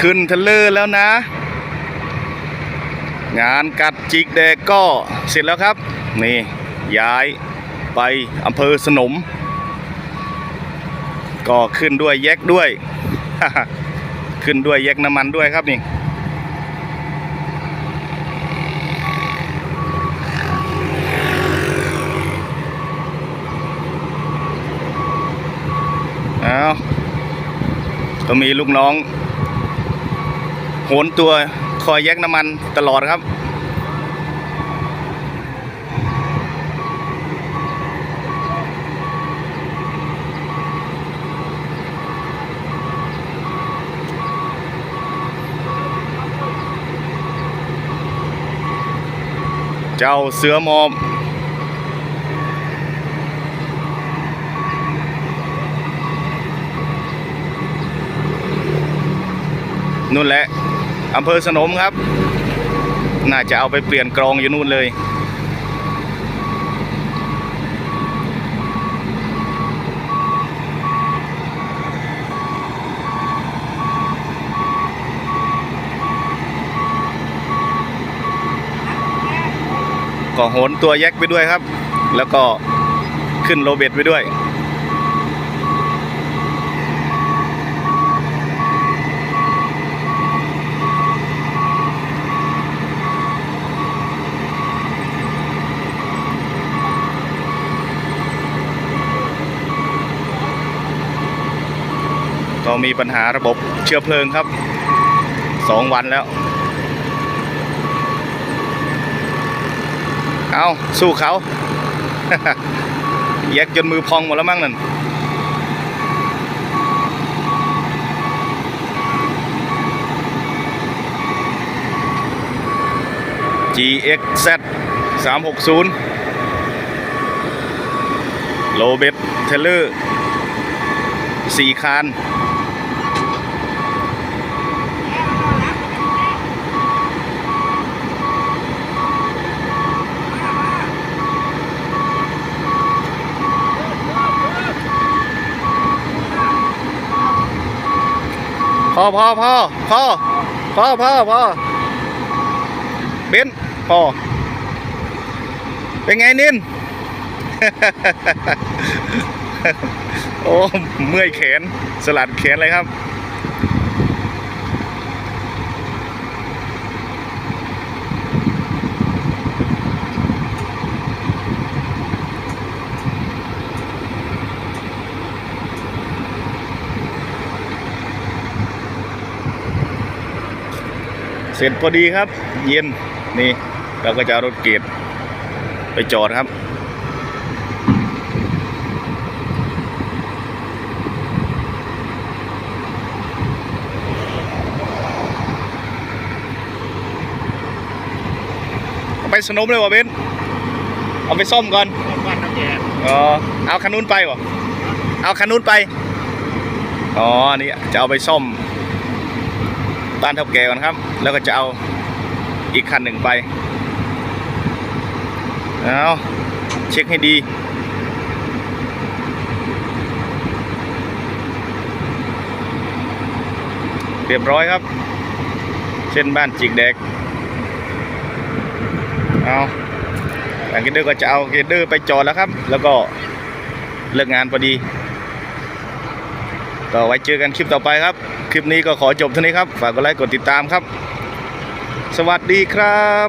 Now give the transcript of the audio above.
ขึ้นทะเลแล้วนะ งานกัดจิกแดกก็เสร็จแล้วครับ นี่ย้ายไปอำเภอสนม ก็ขึ้นด้วยแยกด้วย ขึ้นด้วยแยกน้ำมันด้วยครับนี่เอาก็มีลูกน้อง โหนตัวคอยแยกน้ำมันตลอดครับ เจ้าเสือมอบนู่นแหละ อำเภอสนมครับ น่าจะเอาไปเปลี่ยนกรองอยู่นู่นเลย ก็โหนตัวแยกไปด้วยครับ แล้วก็ขึ้นโรเบตไปด้วย ก็มีปัญหาระบบเชื้อเพลิงครับสองวันแล้ว เอาสู้เขาแยกจนมือพองหมดแล้วมั้งนั่น GXZ 360โลเบตเทเลอร์สี่คาน พอพอพอพอพอพอพอเบนพอเป็นไงนินโอ้เมื่อยแขนสลัดแขนเลยครับ เสร็จพอดีครับ เย็นนี่เราก็จะเอารถเกตไปจอดครับเอาไปสนมเลยวะเบนเอาไปซ่อมก่อนบ้านน้ำแกงอ๋อเอาคันนู้นไปวะเอาคันนู้นไป อ๋อ นี่จะเอาไปซ่อม บ้านเท่าแก่ก่อนครับ แล้วก็จะเอาอีกคันหนึ่งไปเอาเช็คให้ดีเรียบร้อยครับเส้นบ้านจิกแดกเอาแต่เกดเดอร์ก็จะเอาเกดเดอร์ไปจอดแล้วครับ แล้วก็เลิกงานพอดี ก็ไว้เจอกันคลิปต่อไปครับ ลิปนี้ก็ขอจบเท่านี้ครับ ฝากกดไลค์กดติดตามครับ สวัสดีครับ